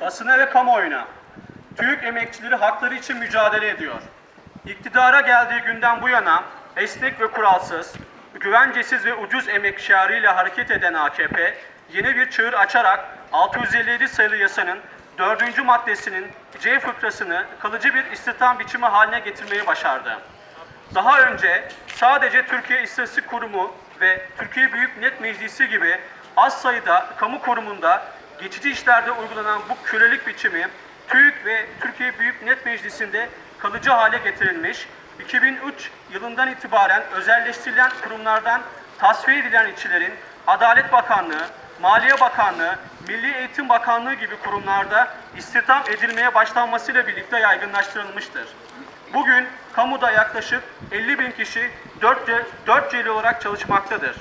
basına ve kamuoyuna TÜİK emekçileri hakları için mücadele ediyor. İktidara geldiği günden bu yana esnek ve kuralsız, güvencesiz ve ucuz emek şiarıyla hareket eden AKP, yeni bir çığır açarak 657 sayılı yasanın 4. maddesinin C fıkrasını kalıcı bir istihdam biçimi haline getirmeyi başardı. Daha önce sadece Türkiye İstatistik Kurumu ve Türkiye Büyük Millet Meclisi gibi az sayıda kamu kurumunda geçici işlerde uygulanan bu kölelik biçimi TÜİK ve Türkiye Büyük Millet Meclisi'nde kalıcı hale getirilmiş, 2003 yılından itibaren özelleştirilen kurumlardan tasfiye edilen işçilerin Adalet Bakanlığı, Maliye Bakanlığı, Milli Eğitim Bakanlığı gibi kurumlarda istihdam edilmeye başlanmasıyla birlikte yaygınlaştırılmıştır. Bugün kamuda yaklaşık 50 bin kişi 4, 4 celi olarak çalışmaktadır.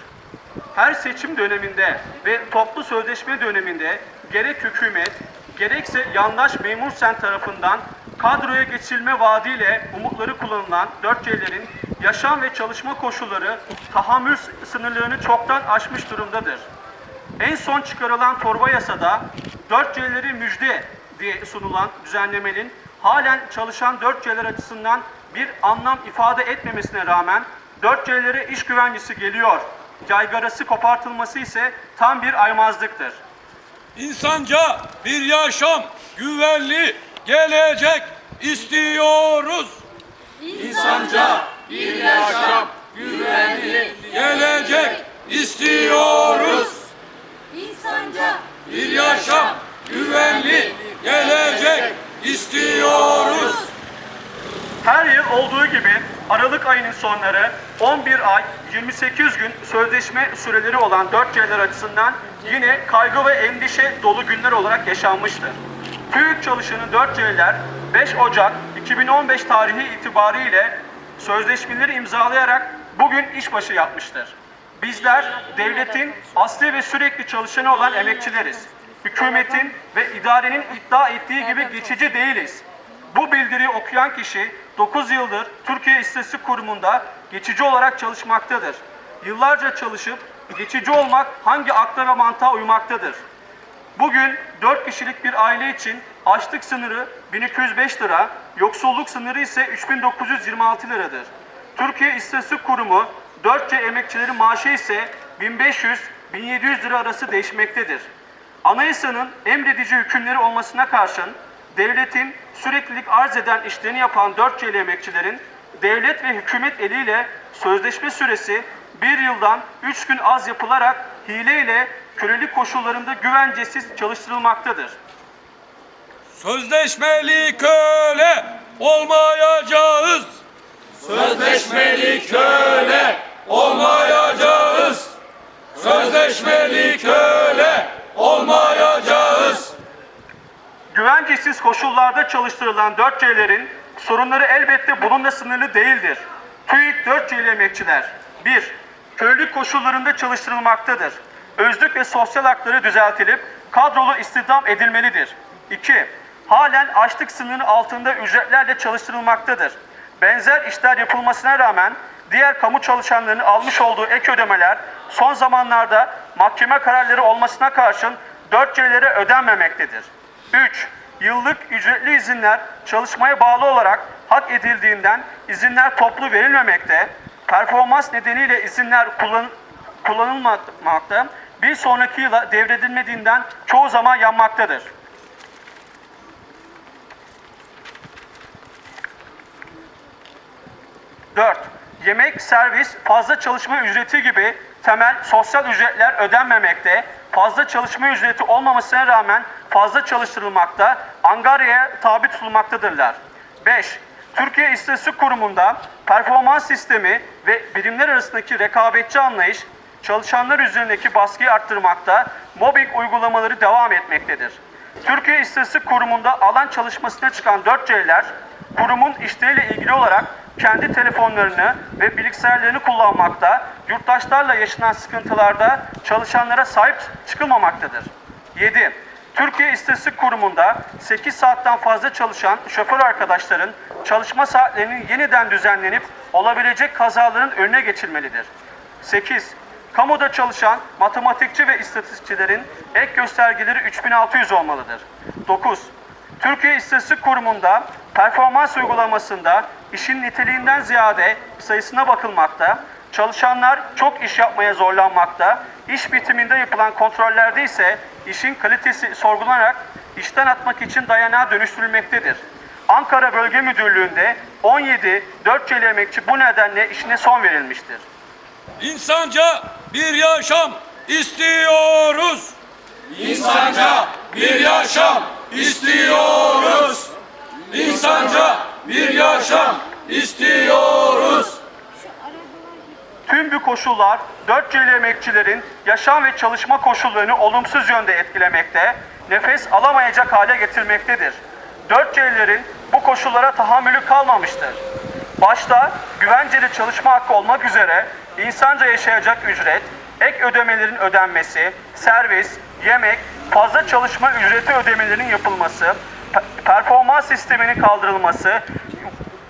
Her seçim döneminde ve toplu sözleşme döneminde gerek hükümet gerekse yandaş memur sen tarafından kadroya geçilme vaadiyle umutları kullanılan 4 C'lerin yaşam ve çalışma koşulları tahammül sınırlarını çoktan aşmış durumdadır. En son çıkarılan torba yasada 4C'leri müjde diye sunulan düzenlemenin halen çalışan 4C'ler açısından bir anlam ifade etmemesine rağmen 4C'lere iş güvencesi geliyor, yaygarası kopartılması ise tam bir aymazlıktır. İnsanca bir yaşam, güvenli gelecek istiyoruz. İnsanca bir yaşam, güvenli Gelecek istiyoruz. İnsanca Bir yaşam, güvenli gelecek istiyoruz. Her yıl olduğu gibi Aralık ayının sonları 11 ay 28 gün sözleşme süreleri olan 4C'ler açısından yine kaygı ve endişe dolu günler olarak yaşanmıştır. TÜİK çalışanı 4C'ler 5 Ocak 2015 tarihi itibariyle sözleşmeleri imzalayarak bugün işbaşı yapmıştır. Bizler devletin asli ve sürekli çalışanı olan emekçileriz. Hükümetin ve idarenin iddia ettiği gibi geçici değiliz. Bu bildiriyi okuyan kişi 9 yıldır Türkiye İstatistik Kurumu'nda geçici olarak çalışmaktadır. Yıllarca çalışıp geçici olmak hangi akla ve mantığa uymaktadır? Bugün 4 kişilik bir aile için açlık sınırı 1205 lira, yoksulluk sınırı ise 3926 liradır. Türkiye İstatistik Kurumu 4C emekçilerin maaşı ise 1500-1700 lira arası değişmektedir. Anayasanın emredici hükümleri olmasına karşın devletin süreklilik arz eden işlerini yapan 4C'li emekçilerin devlet ve hükümet eliyle sözleşme süresi bir yıldan 3 gün az yapılarak hileyle kölelik koşullarında güvencesiz çalıştırılmaktadır. Sözleşmeli köle olmayacağız. Sözleşmeli köle olmayacağız. Sözleşmeli köle olmayacağız. Güvencesiz koşullarda çalıştırılan 4C'lerin sorunları elbette bununla sınırlı değildir. TÜİK 4C'li emekçiler 1. Köylük koşullarında çalıştırılmaktadır. Özlük ve sosyal hakları düzeltilip kadrolu istihdam edilmelidir. 2. Halen açlık sınırının altında ücretlerle çalıştırılmaktadır. Benzer işler yapılmasına rağmen diğer kamu çalışanlarının almış olduğu ek ödemeler son zamanlarda mahkeme kararları olmasına karşın 4C'lere ödenmemektedir. 3. Yıllık ücretli izinler çalışmaya bağlı olarak hak edildiğinden izinler toplu verilmemekte, performans nedeniyle izinler kullan kullanılmamakta, bir sonraki yıla devredilmediğinden çoğu zaman yanmaktadır. Dört, Yemek, servis, fazla çalışma ücreti gibi temel sosyal ücretler ödenmemekte, fazla çalışma ücreti olmamasına rağmen fazla çalıştırılmakta, angaryaya tabi tutulmaktadırlar. 5. Türkiye İstatistik Kurumu'nda performans sistemi ve birimler arasındaki rekabetçi anlayış çalışanlar üzerindeki baskıyı arttırmakta, mobbing uygulamaları devam etmektedir. Türkiye İstatistik Kurumu'nda alan çalışmasına çıkan 4C'ler, kurumun işleriyle ilgili olarak kendi telefonlarını ve bilgisayarlarını kullanmakta, yurttaşlarla yaşanan sıkıntılarda çalışanlara sahip çıkılmamaktadır. 7. Türkiye İstatistik Kurumu'nda 8 saatten fazla çalışan şoför arkadaşların çalışma saatlerinin yeniden düzenlenip olabilecek kazaların önüne geçilmelidir. 8. Kamuda çalışan matematikçi ve istatistikçilerin ek göstergeleri 3600 olmalıdır. 9. Türkiye İstatistik Kurumu'nda performans uygulamasında işin niteliğinden ziyade sayısına bakılmakta, çalışanlar çok iş yapmaya zorlanmakta, iş bitiminde yapılan kontrollerde ise işin kalitesi sorgulanarak işten atmak için dayanağa dönüştürülmektedir. Ankara Bölge Müdürlüğü'nde 17 4 emekçi bu nedenle işine son verilmiştir. İnsanca bir yaşam istiyoruz. İnsanca bir yaşam istiyoruz. İnsanca bir yaşam istiyoruz. Tüm bu koşullar 4 emekçilerin yaşam ve çalışma koşullarını olumsuz yönde etkilemekte, nefes alamayacak hale getirmektedir. 4 bu koşullara tahammülü kalmamıştır. Başta güvenceli çalışma hakkı olmak üzere insanca yaşayacak ücret, ek ödemelerin ödenmesi, servis, yemek, fazla çalışma ücreti ödemelerinin yapılması, pe- performans sisteminin kaldırılması,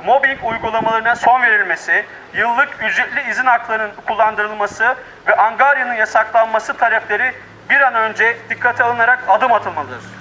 mobbing uygulamalarına son verilmesi, yıllık ücretli izin haklarının kullandırılması ve angaryanın yasaklanması talepleri bir an önce dikkate alınarak adım atılmalıdır.